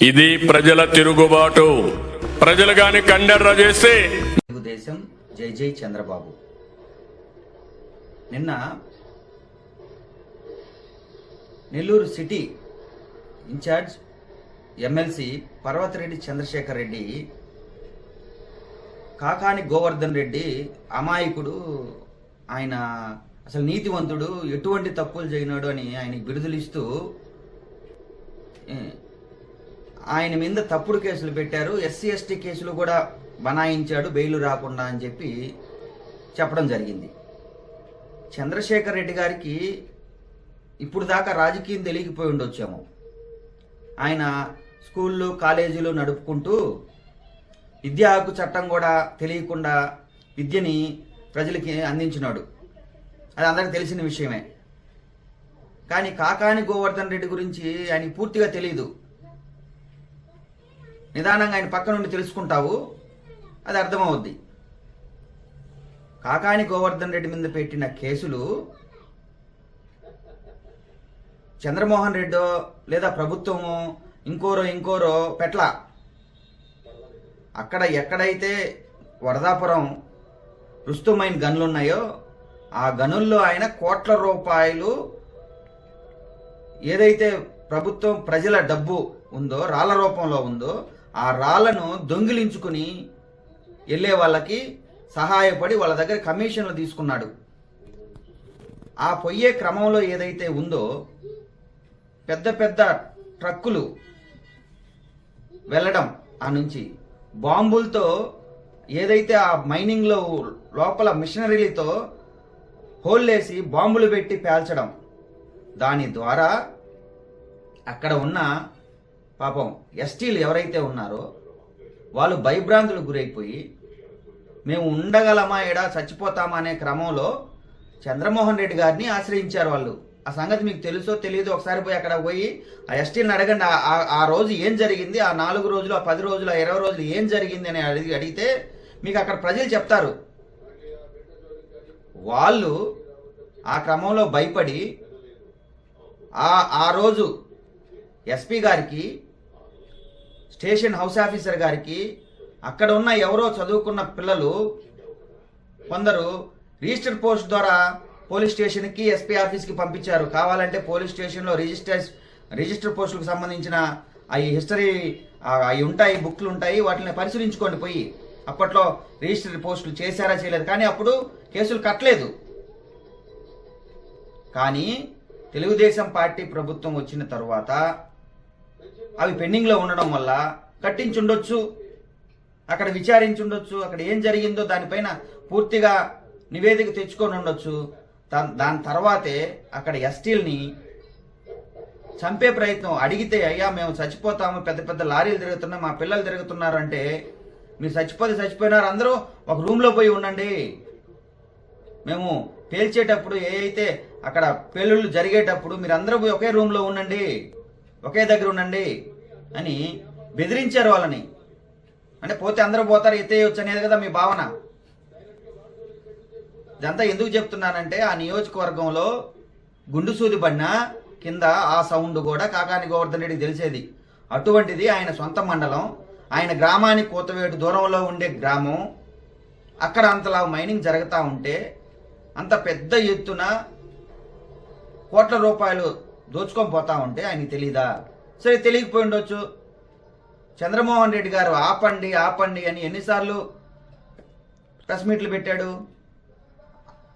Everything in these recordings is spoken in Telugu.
ఇది ప్రజల తిరుగుబాటు. ప్రజలు గాని కండెర్ర చేస్తే తెలుగుదేశం జై జై చంద్రబాబు. నిన్న Nellore city in charge MLC Parvathareddy Chandrasekhar Reddy Kakani Govardhan Reddy అమాయకుడు ఆయన అసలు నీతివంతుడు ఎటువంటి తప్పులు చేయనాడు అని ఆయన బిడుదలిస్తూ ఆయన మీద తప్పుడు కేసులు పెట్టారు. ఎస్సీ ఎస్టీ కేసులు కూడా బనాయించాడు బెయిల్ రాకుండా అని చెప్పి చెప్పడం జరిగింది. చంద్రశేఖర్ రెడ్డి గారికి ఇప్పుడు దాకా రాజకీయం తెలియకపోయి ఉండొచ్చాము. ఆయన స్కూళ్ళు కాలేజీలు నడుపుకుంటూ విద్యా హక్కు చట్టం కూడా తెలియకుండా విద్యని ప్రజలకి అందించినాడు. అది అందరికి తెలిసిన విషయమే. కానీ కాకాని గోవర్ధన్ రెడ్డి గురించి ఆయనకి పూర్తిగా తెలియదు నిదానంగా ఆయన పక్క నుండి తెలుసుకుంటావు అది అర్థమవుద్ది. కాకాని గోవర్ధన్ రెడ్డి మీద పెట్టిన కేసులు చంద్రమోహన్ రెడ్డో లేదా ప్రభుత్వము ఇంకోరో ఇంకోరో పెట్ల. అక్కడ ఎక్కడైతే వరదాపురం రుస్తుమైన గనులు ఉన్నాయో ఆ గనుల్లో ఆయన కోట్ల రూపాయలు ఏదైతే ప్రభుత్వం ప్రజల డబ్బు ఉందో రాళ్ళ రూపంలో ఉందో ఆ రాళ్ళను దొంగిలించుకుని వెళ్ళే వాళ్ళకి సహాయపడి వాళ్ళ దగ్గర కమిషన్లు తీసుకున్నాడు. ఆ పొయ్యే క్రమంలో ఏదైతే ఉందో పెద్ద పెద్ద ట్రక్కులు వెళ్ళడం ఆ నుంచి. బాంబులతో ఏదైతే ఆ మైనింగ్లో లోపల మిషనరీలతో హోల్లేసి బాంబులు పెట్టి పేల్చడం. దాని ద్వారా అక్కడ ఉన్న పాపం ఎస్టీలు ఎవరైతే ఉన్నారో వాళ్ళు భయభ్రాంతులకు గురైపోయి మేము ఉండగలమా ఎడా చచ్చిపోతామా? అనే క్రమంలో చంద్రమోహన్ రెడ్డి గారిని ఆశ్రయించారు వాళ్ళు. ఆ సంగతి మీకు తెలుసో తెలియదు ఒకసారి పోయి అక్కడ పోయి ఆ ఎస్టీని అడగండి. ఆ- ఆ రోజు ఏం జరిగింది? ఆ నాలుగు రోజులు ఆ పది రోజులు ఆ ఇరవై రోజులు ఏం జరిగింది అని అడిగి అడిగితే మీకు అక్కడ ప్రజలు చెప్తారు. వాళ్ళు ఆ క్రమంలో భయపడి ఆ ఆ రోజు ఎస్పీ గారికి స్టేషన్ హౌస్ ఆఫీసర్ గారికి అక్కడ ఉన్న ఎవరో చదువుకున్న పిల్లలు కొందరు రిజిస్టర్ పోస్ట్ ద్వారా పోలీస్ స్టేషన్కి ఎస్పీ ఆఫీస్కి పంపించారు. కావాలంటే పోలీస్ స్టేషన్లో రిజిస్టర్ రిజిస్టర్ పోస్టులకు సంబంధించిన అవి హిస్టరీ అవి ఉంటాయి బుక్లు ఉంటాయి వాటిని పరిశీలించుకోండి పోయి. అప్పట్లో రిజిస్టర్ పోస్టులు చేశారా చేయలేదు. కానీ అప్పుడు కేసులు కట్టలేదు. కానీ తెలుగుదేశం పార్టీ ప్రభుత్వం వచ్చిన తర్వాత అవి పెండింగ్లో ఉండడం వల్ల కట్టించుండొచ్చు అక్కడ విచారించుండొచ్చు అక్కడ ఏం జరిగిందో దానిపైన పూర్తిగా నివేదిక తెచ్చుకొని ఉండొచ్చు దాని తర్వాతే అక్కడ ఎస్టీల్ని చంపే ప్రయత్నం. అడిగితే అయ్యా మేము చచ్చిపోతాము పెద్ద పెద్ద లారీలు తిరుగుతున్నాయి మా పిల్లలు తిరుగుతున్నారు అంటే మీరు చచ్చిపోతే చచ్చిపోయినారు అందరూ ఒక రూమ్లో పోయి ఉండండి. మేము పేల్చేటప్పుడు ఏ అయితే అక్కడ పేలుళ్ళు జరిగేటప్పుడు మీరు అందరూ పోయి ఒకే రూమ్లో ఉండండి. ఒకే దగ్గర ఉండండి అని బెదిరించారు వాళ్ళని. అంటే పోతే అందరూ పోతారు ఎత్తేయొచ్చు అనేది కదా మీ భావన. ఇదంతా ఎందుకు చెప్తున్నానంటే ఆ నియోజకవర్గంలో గుండు సూది కింద ఆ సౌండ్ కూడా కాకాని గోవర్ధన్ రెడ్డికి తెలిసేది. అటువంటిది ఆయన సొంత మండలం ఆయన గ్రామానికి కోతవేటు దూరంలో ఉండే గ్రామం. అక్కడ అంతలా మైనింగ్ జరుగుతూ ఉంటే అంత పెద్ద ఎత్తున కోట్ల రూపాయలు దోచుకొని పోతా ఉంటే ఆయనకి తెలియదా సరే తెలియకపోయి ఉండొచ్చు. చంద్రమోహన్ రెడ్డి గారు ఆపండి ఆపండి అని ఎన్నిసార్లు ప్రెస్ మీట్లు పెట్టాడు.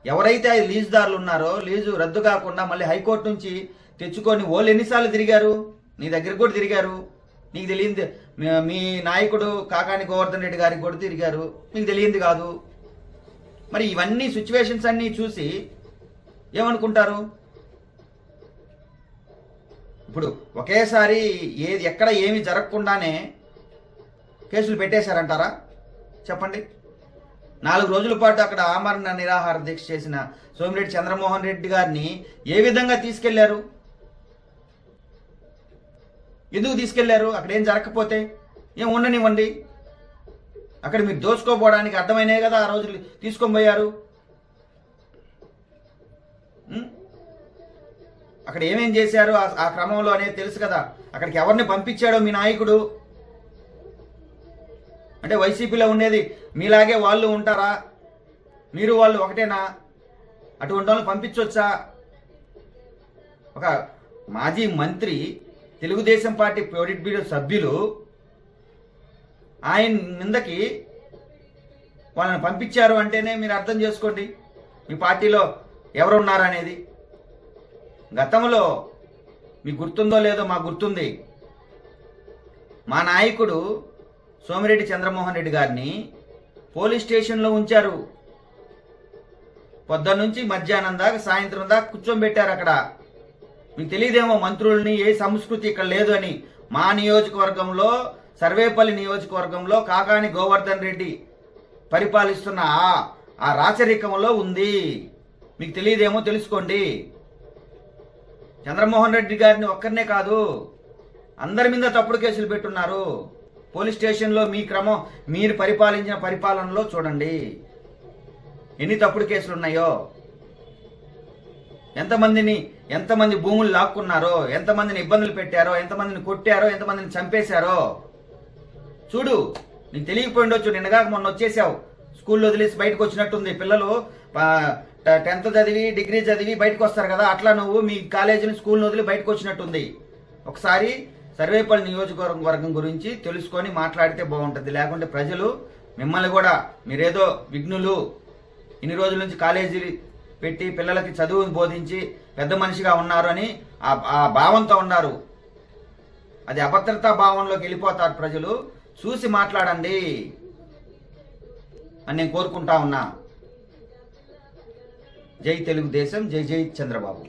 ఎవరైతే లీజుదారులు ఉన్నారో లీజు రద్దు కాకుండా మళ్ళీ హైకోర్టు నుంచి తెచ్చుకొని వాళ్ళు ఎన్నిసార్లు తిరిగారు? నీ దగ్గర కూడా తిరిగారు. నీకు తెలియంది మీ- నాయకుడు కాకాని గోవర్ధన్ రెడ్డి గారికి కూడా తిరిగారు. నీకు తెలియంది కాదు. మరి ఇవన్నీ సిచ్యువేషన్స్ అన్నీ చూసి ఏమనుకుంటారు? ఇప్పుడు ఒకేసారి ఏది ఎక్కడ ఏమి జరగకుండానే కేసులు పెట్టేశారంటారా? చెప్పండి. నాలుగు రోజుల పాటు అక్కడ ఆమరణ నిరాహార దీక్ష చేసిన సోమిరెడ్డి చంద్రమోహన్ రెడ్డి గారిని ఏ విధంగా తీసుకెళ్ళారు? ఎందుకు తీసుకెళ్ళారు? అక్కడ ఏం జరగకపోతే ఏం ఉండనివ్వండి. అక్కడ మీరు దోచుకోపోవడానికి అర్థమైనే కదా ఆ రోజు తీసుకొని పోయారు. అక్కడ ఏమేం చేశారు ఆ- క్రమంలో అనేది తెలుసు కదా. అక్కడికి ఎవరిని పంపించాడో మీ నాయకుడు? అంటే వైసీపీలో ఉండేది మీలాగే వాళ్ళు ఉంటారా? మీరు వాళ్ళు ఒకటేనా? అటువంటి వాళ్ళని పంపించవచ్చా ఒక మాజీ మంత్రి తెలుగుదేశం పార్టీ పొలిట్ బ్యూరో సభ్యులు ఆయన నిందకి వాళ్ళని పంపించారు అంటేనే మీరు అర్థం చేసుకోండి. మీ పార్టీలో ఎవరున్నారనేది. గతంలో మీకు గుర్తుందో లేదో మాకు గుర్తుంది. మా నాయకుడు సోమిరెడ్డి చంద్రమోహన్ రెడ్డి గారిని పోలీస్ స్టేషన్లో ఉంచారు. పొద్దున్నుంచి మధ్యాహ్నం దాకా సాయంత్రం దాకా కూర్చోబెట్టారు అక్కడ. మీకు తెలియదేమో మంత్రుల్ని ఏ సంస్కృతి ఇక్కడ లేదు అని. మా నియోజకవర్గంలో సర్వేపల్లి నియోజకవర్గంలో కాకాని గోవర్ధన్ రెడ్డి పరిపాలిస్తున్న ఆ రాచరికంలో ఉంది. మీకు తెలియదేమో తెలుసుకోండి. చంద్రమోహన్ రెడ్డి గారిని ఒక్కరినే కాదు అందరి మీద తప్పుడు కేసులు పెట్టున్నారు. పోలీస్ స్టేషన్లో మీ క్రమం మీరు పరిపాలించిన పరిపాలనలో చూడండి. ఎన్ని తప్పుడు కేసులు ఉన్నాయో? ఎంతమందిని ఎంతమంది భూములు లాక్కున్నారో? ఎంతమందిని ఇబ్బందులు పెట్టారో? ఎంతమందిని కొట్టారో? ఎంతమందిని చంపేశారో? చూడు నీకు తెలియకపోయిండొచ్చు నిన్నగా మొన్న వచ్చేసావు. స్కూల్లో వదిలేసి బయటకు వచ్చినట్టుంది. పిల్లలు టెన్త్ చదివి డిగ్రీ చదివి బయటకు వస్తారు కదా అట్లా నువ్వు మీ కాలేజీని స్కూల్ని వదిలి బయటకు వచ్చినట్టుంది. ఒకసారి సర్వేపల్లి నియోజకవర్గం వర్గం గురించి తెలుసుకొని మాట్లాడితే బాగుంటుంది. లేకుంటే ప్రజలు మిమ్మల్ని కూడా మీరేదో విఘ్నులు ఇన్ని రోజుల నుంచి కాలేజీ పెట్టి పిల్లలకి చదువు బోధించి పెద్ద మనిషిగా ఉన్నారు అని ఆ- ఆ భావంతో ఉన్నారు. అది అభద్రతా భావంలోకి వెళ్ళిపోతారు ప్రజలు. చూసి మాట్లాడండి అని నేను కోరుకుంటా ఉన్నా. జై తెలుగుదేశం జై జై చంద్రబాబు.